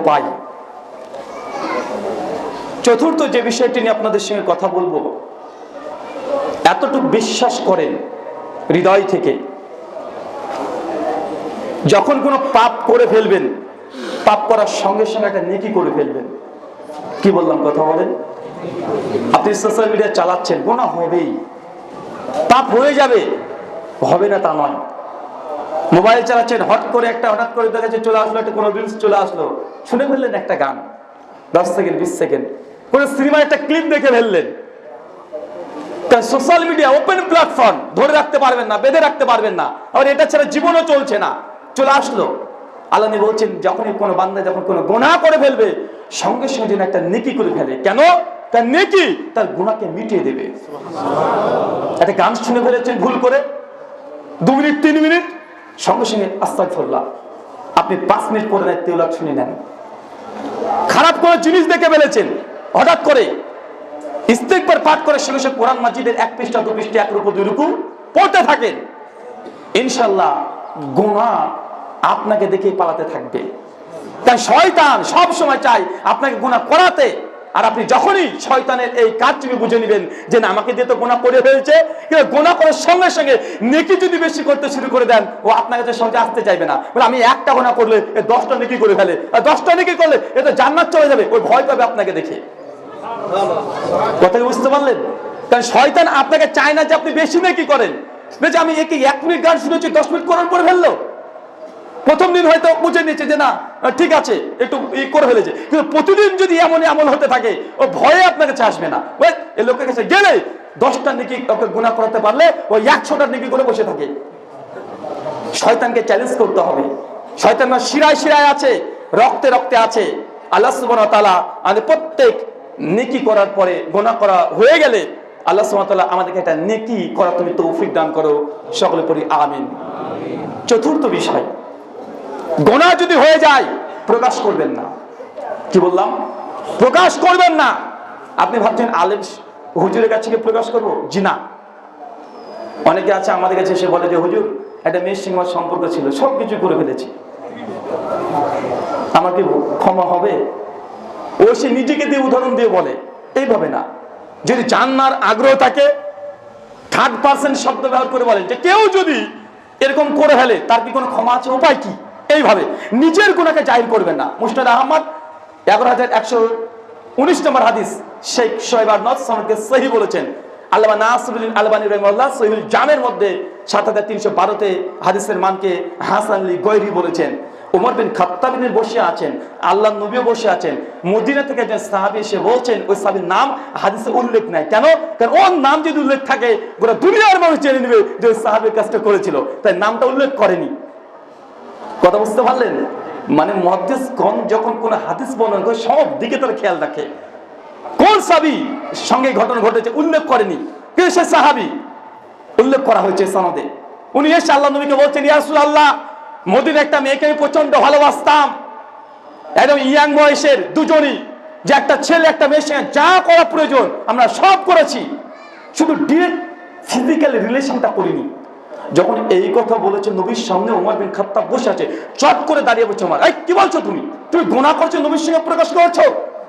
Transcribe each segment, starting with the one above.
উপায়। চতুর্থ যে বিষয়টি নিয়ে আপনাদের সঙ্গে কথা বলব, এতটুকু বিশ্বাস করেন হৃদয় থেকে। যখন কোনো পাপ করে ফেলবেন, পাপ করার সঙ্গে সঙ্গে একটা নেকি করে ফেলবেন। কি বললাম কথা বলেন? আপনি সোশ্যাল মিডিয়া চালাচ্ছেন গোনা হবেই। পাপ হয়ে যাবে, হবে না তা নয়। মোবাইল চালাচ্ছেন, হট করে একটা, হঠাৎ করে দেখা চলে আসলো, একটা কোনো রিলস চলে আসলো। শুনে ফেললেন একটা গান। দশ সেকেন্ড বিশ সেকেন্ড কোনো সিনেমার একটা ক্লিপ দেখে ফেললেন। সোশ্যাল মিডিয়া ওপেন প্ল্যাটফর্ম ধরে রাখতে পারবেন না, বেঁধে রাখতে পারবেন না। আর এটা ছাড়া জীবনও চলছে না। চলে আসলো। আল্লাহ বলছেন, যখনই কোনো বান্দা যখন কোনো গোনা করে ফেলবে, সঙ্গে সঙ্গে যেন একটা নেকি করে ফেলে। কেন? তার নেকি তার গুণাকে মিটিয়ে দেবে। একটা গান শুনে ফেলেছেন ভুল করে। দু মিনিট, তিন মিনিট। সঙ্গে সঙ্গে আস্তাক ফেললাম আপনি পাঁচ মিনিট পরে নেয় তেউলাক শুনে নেন। খারাপ কোনো জিনিস দেখে ফেলেছেন, হঠাৎ করে ইস্তেকবার পাঠ করে সঙ্গে সঙ্গে কোরআন মাজিদের এক পৃষ্ঠা, দু পৃষ্ঠা, এক রূপ দুই রূপু পড়তে থাকেন। ইনশাল্লাহ গুণা আপনাকে দেখেই পালাতে থাকবে। তাই শয়তান সব সময় চাই আপনাকে গুণা করাতে। আর আপনি যখনই শয়তানের এই কাজ তুমি বুঝে নেবেন যে না, আমাকে দিয়ে তো গোনা করে ফেলছে, কিন্তু গোনা করার সঙ্গে সঙ্গে নেকি যদি বেশি করতে শুরু করে দেন, ও আপনার কাছে সহজে আসতে চাইবে না। বলে আমি একটা গোনা করলে এ দশটা নেকি করে ফেলে, আর দশটা নেকি করলে এ তো জান্নাত চলে যাবে, ওই ভয় পাবে আপনাকে দেখে। কথাকে বুঝতে পারলেন? কারণ শয়তান আপনাকে চায় না যে আপনি বেশি নেকি করেন। যে আমি একে এক মিনিট গান শুনেছি, দশ মিনিট করার পরে ফেলল। প্রথম দিন হয়তো বুঝে নিচ্ছে যে না ঠিক আছে, একটু ই করে ফেলেছে। কিন্তু প্রতিদিন যদি এমন এমন হতে থাকে, ও ভয়ে আপনার কাছে আসবে না। ওই এ লোকের কাছে গেলে দশটা নাকি ওকে গুণা করাতে পারলে ওই একশোটা নিকি করে বসে থাকে। শয়তানকে চ্যালেঞ্জ করতে হবে। শয়তান আমার শিরায় শিরায় আছে, রক্তে রক্তে আছে। আল্লাহ সুবহানাহু ওয়া তাআলা আমাদের প্রত্যেক নেকি করার পরে গোনা করা হয়ে গেলে আল্লাহ তাআলা আমাদেরকে একটা নেকি করা তুমি তৌফিক দান করো। সকলে পড়ি আমিন। চতুর্থ বিষয় গোনা যদি হয়ে যায়, প্রকাশ করবেন না। কি বললাম? প্রকাশ করবেন না। আপনি ভাবছেন আলেম হুজুরের কাছে গিয়ে প্রকাশ করব? জি না। অনেকে আছে আমাদের কাছে এসে বলে যে, হুজুর, একটা মেয়ের আমার সম্পর্ক ছিল, সব কিছু করে ফেলেছি। আমার কি ক্ষমা হবে? ও সে নিজেকে দিয়ে উদাহরণ দিয়ে বলে, এইভাবে না। যদি জান্নার আগ্রহ থাকে থার্ড পার্সেন্ট শব্দ ব্যবহার করে বলেন যে, কেউ যদি এরকম করে ফেলে, তার কি কোনো ক্ষমা আছে? উপায় কি? এইভাবে নিজের গুণাকে জাহির করবেন না। মুস্তাদ আহমদ, এগারো হাজার একশো উনিশ নম্বর হাদিস, শেখ সোহেবার নজ সামদকে সহি বলেছেন। আলবানী রহমাল্লাহ জামের মধ্যে সাত হাজার তিনশো বারোতে হাদিসের মানকে হাসান আলী গৈরি বলেছেন। উমর বিন বসে আছেন, আল্লাহ নবীও বসে আছেন। মদিনা থেকে একজন সাহাবি এসে বলছেন, ওই সাহাবির নাম হাদিসে উল্লেখ নাই। কেন? কারণ ওর নাম যদি উল্লেখ থাকে, গোটা দুনিয়ার মানুষ জেনে নেবে যে ওই সাহাবির কাজটা করেছিল। তাই নামটা উল্লেখ করেনি। কথা বুঝতে পারলেন? মানে মহাদিসগণ যখন কোন হাদিস বর্ণনা করে, সব দিকে তারা খেয়াল রাখে। কোন সাবি সঙ্গে ঘটনা ঘটেছে উল্লেখ করেনি? কিন্তু সে সাহাবি? উল্লেখ করা হয়েছে সনদে। উনি এসে আল্লাহ নবীকে বলছেন ইয়াসুল আল্লাহ মোদির একটা মেয়েকে আমি প্রচণ্ড ভালোবাসতাম। একদম ইয়াং বয়সের দুজনই, যে একটা ছেলে, একটা মেয়ের সঙ্গে যা করা প্রয়োজন, আমরা সব করেছি। শুধু ডিরেক্ট ফিজিক্যাল রিলেশনটা করিনি। যখন এই কথা বলেছে নবীর সামনে ওমর বিন খাত্তাব বসে আছে, চট করে দাঁড়িয়ে বলছে ওমর এই, কি বলছো তুমি? তুমি গোনা করছ নবীর সঙ্গে প্রকাশ করছ?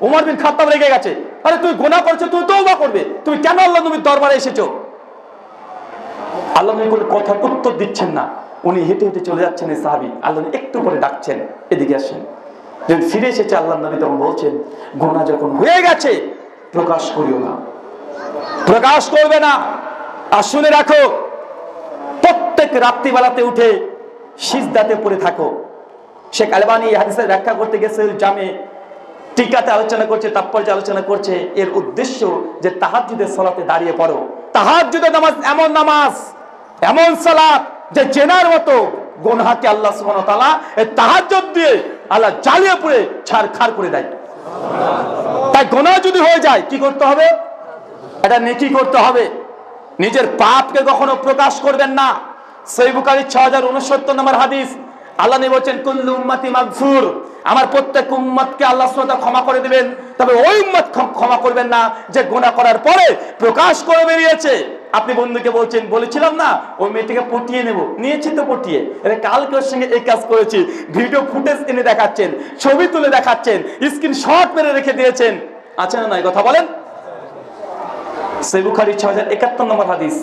ওমর বিন খাত্তাব রেগে গেছে। আরে, তুমি গোনা করছ, তুমি তওবা করবে। তুমি কেন আল্লাহ নবীর দরবারে এসেছ? আল্লাহ নবী কথার উত্তর দিচ্ছেন না। উনি হেঁটে হেঁটে চলে যাচ্ছেন এই সাহাবি। আল্লাহ একটু পরে ডাকছেন, এদিকে আসেন। যখন ফিরে এসেছে, আল্লাহ নবী তখন বলছেন, গোনা যখন হয়ে গেছে, প্রকাশ করিও না। প্রকাশ করবে না। আর শুনে রাখো প্রত্যেক রাত্রিবেলাতে উঠে সিজদাতে পড়ে থাকো। শেখ আলবানি হাদিসের ব্যাখ্যা করতে গেছে জামে টিকাতে আলোচনা করছে তাৎপর্য আলোচনা করছে। এর উদ্দেশ্য যে তাহাজ্জুদের সালাতে দাঁড়িয়ে পড়ো। তাহাজ্জুদের নামাজ এমন নামাজ, এমন সালাত যে জেনার মতো গোনহাকে আল্লাহ সুবহানাহু ওয়া তাআলা এই তাহাজ্জুদ দিয়ে আল্লাহ জ্বালিয়ে পুড়ে ছাড়খাড় করে দেয়। তাই গোনা যদি হয়ে যায়, কি করতে হবে? এটা নেকি করতে হবে। নিজের পাপকে কখনো প্রকাশ করবেন না। সেই বুকারি ছ হাজার উনসত্তর নম্বর হাদিস। আল্লাহ নবী আমার প্রত্যেক উম্মতকে আল্লাহ সুবহানাহু ক্ষমা করে দিবেন। তবে ওই উম্মত ক্ষমা করবেন না যে গুনাহ করার পরে প্রকাশ করে বেরিয়েছে। আপনি বন্ধুকে বলছেন, বলেছিলাম না, ওই মেয়েটিকে পটিয়ে নেব। নিয়েছি তো পটিয়ে এটা কালকে সঙ্গে এই কাজ করেছি। ভিডিও ফুটেজ এনে দেখাচ্ছেন, ছবি তুলে দেখাচ্ছেন স্ক্রিন শট মেরে রেখে দিয়েছেন। আছে না নয় কথা বলেন। সেবুখারি ছ হাজার একাত্তর নম্বর হাদিস।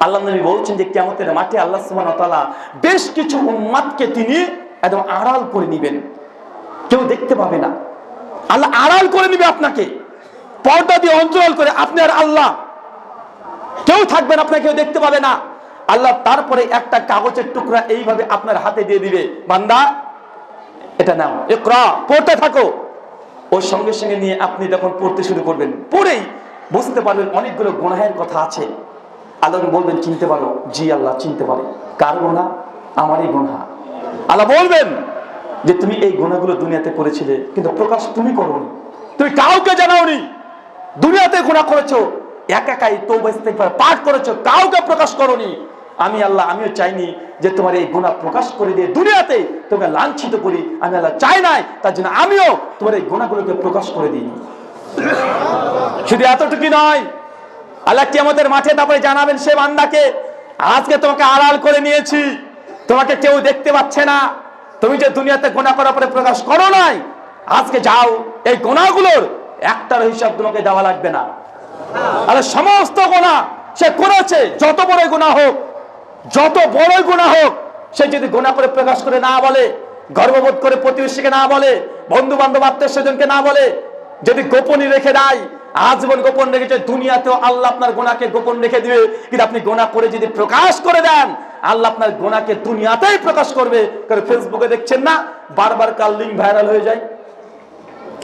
আল্লাহ নবী বলছেন যে কেমতের মাঠে আল্লাহ সুবহান তাআলা বেশ কিছু উন্মাদকে তিনি একদম আড়াল করে নিবেন। কেউ দেখতে পাবে না। আল্লাহ আড়াল করে নিবে আপনাকে। পর্দা দিয়ে অন্তরাল করে আপনি আর আল্লাহ। কেউ থাকবেন, আপনাকে কেউ দেখতে পাবে না। আল্লাহ তারপরে একটা কাগজের টুকরা এইভাবে আপনার হাতে দিয়ে দিবে। বান্দা, এটা নাও একরা পড়তে থাকো। ওর সঙ্গে সঙ্গে নিয়ে আপনি যখন পড়তে শুরু করবেন, পড়েই বুঝতে পারবেন অনেকগুলো গুনাহের কথা আছে। আল্লাহ বলবেন, চিনতে পারো, জি আল্লাহ, চিনতে পারে। কার গুণা আমারই গোনা আল্লাহ বলবেন যে তুমি এই গোনাগুলো দুনিয়াতে করেছিলে, কিন্তু প্রকাশ তুমি করোনি। তুমি কাউকে জানাওনি। দুনিয়াতে গুণা করেছ, এক একাই তো পাঠ করেছ, কাউকে প্রকাশ করনি। আমি আল্লাহ, আমিও চাইনি যে তোমার এই গুণা প্রকাশ করে দিয়ে দুনিয়াতে তোমাকে লাঞ্ছিত করি। আমি আল্লাহ চাই নাই, তার জন্য আমিও তোমার এই গুণাগুলোকে প্রকাশ করে দিই শুধু এতটুকু নয় আল্লাহ কিয়ামতের মাঠে তারপরে জানাবেন সে বান্দাকে, আজকে তোমাকে আড়াল করে নিয়েছি, তোমাকে কেউ দেখতে পাচ্ছে না, তুমি যে দুনিয়াতে গোনা করার পরে প্রকাশ করো নাই, আজকে যাও, এই গোনাগুলোর একটার হিসাব তোমাকে দেওয়া লাগবে না। আরে সমস্ত গোনা সে করেছে, যত বড় গোনা হোক, যত বড় গোনা হোক, সে যদি গোনা করে প্রকাশ করে না বলে, গর্ববোধ করে প্রতিবেশীকে না বলে বন্ধু বান্ধব আত্মীয় স্বজনকে না বলে, যদি গোপনই রেখে দেয় আজীবন গোপন রেখেছে, দুনিয়াতেও আল্লাহ আপনার গোনাকে গোপন রেখে দিবে। কিন্তু আপনি গোনা করে যদি প্রকাশ করে দেন, আল্লাহ আপনার গোনাকে দুনিয়াতেই প্রকাশ করবে। কারণ ফেসবুকে দেখছেন না, বারবার কাল লিঙ্ক ভাইরাল হয়ে যায়।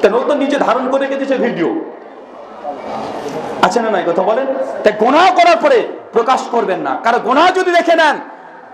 কেন তো নিজে ধারণ করে রেখে দিয়েছে ভিডিও আছে না নাই কথা বলেন? তাই গোনা করার পরে প্রকাশ করবেন না। কারণ গোনা যদি দেখে নেন,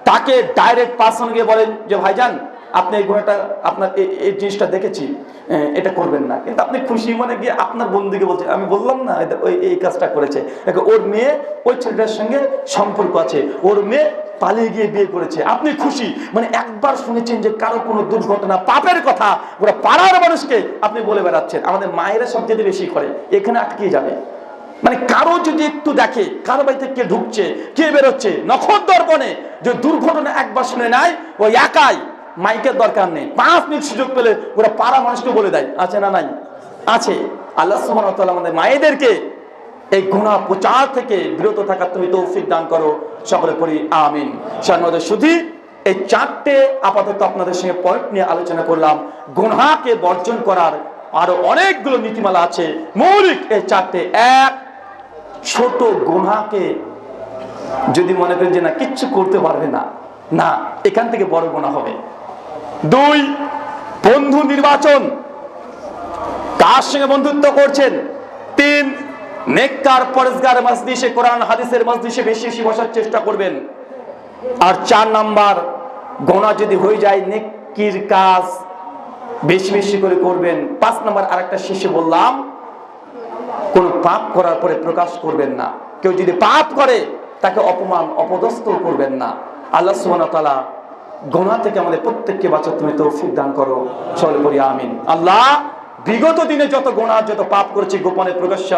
তাকে ডাইরেক্ট পার্সন গিয়ে বলেন যে, ভাইজান আপনি এই গুণাটা আপনার এই- জিনিসটা দেখেছি এটা করবেন না। কিন্তু আপনি খুশি মনে গিয়ে আপনার বন্ধুকে বলছে, আমি বললাম না ওই, এই কাজটা করেছে। ওর মেয়ে ওই ছেলেটার সঙ্গে সম্পর্ক আছে, ওর মেয়ে পালিয়ে গিয়ে বিয়ে করেছে। আপনি খুশি? মানে একবার শুনেছেন যে কারও কোনো দুর্ঘটনা, পাপের কথা, ওরা পাড়ার মানুষকে আপনি বলে বেড়াচ্ছেন। আমাদের মায়েরা সবচেয়ে বেশি করে, এখানে আটকে যাবে। মানে কারও যদি একটু দেখে, কারও বাড়িতে কে ঢুকছে, কে বেরোচ্ছে, নখর দর্পণে, যে দুর্ঘটনা একবার শুনে নাই ওই একাই মাইকের দরকার নেই। পাঁচ মিনিট সুযোগ পেলে ওরা পাড়া মানুষকে বলে দেয়, আছে না নাই? আছে। আল্লাহ তাআলা আমাদের মায়েদেরকে এই গুণা প্রচার থেকে বিরত থাকার তুমি তৌফিক দান করো। সকলে পড়ি, আমিন। সান্নদের শুধু এই চারটে আপাতত আপনাদের সঙ্গে পয়েন্ট নিয়ে আলোচনা করলাম। গুনাকে বর্জন করার আরও অনেকগুলো নীতিমালা আছে। মৌলিক এই চারটে। এক, ছোট গুনাকে যদি মনে করেন যে না, কিচ্ছু করতে পারবে না না, এখান থেকে বড় গোনা হবে। দুই, বন্ধু নির্বাচন। কার সঙ্গে বন্ধুত্ব করছেন? তিন, নেককার পরেশগার মসজিষে কোরআন, হাদিসের মসজিষে বেশি বেশি বসার চেষ্টা করবেন। আর চার নাম্বার, গোনা যদি হয়ে যায়, নেকির কাজ বেশি বেশি করে করবেন। পাঁচ নাম্বার আরেকটা শেষে বললাম, কোন পাপ করার পরে প্রকাশ করবেন না। কেউ যদি পাপ করে, তাকে অপমান অপদস্থ করবেন না। আল্লাহ সুবহানাহু ওয়া তাআলা গোনা থেকে আমাদের প্রত্যেককে বাঁচা তুমি তৌফিক দান করো। সকলে করি আমিন। আল্লাহ, বিগত দিনে যত গোনা, যত পাপ করেছি, গোপনে প্রকাশ্যে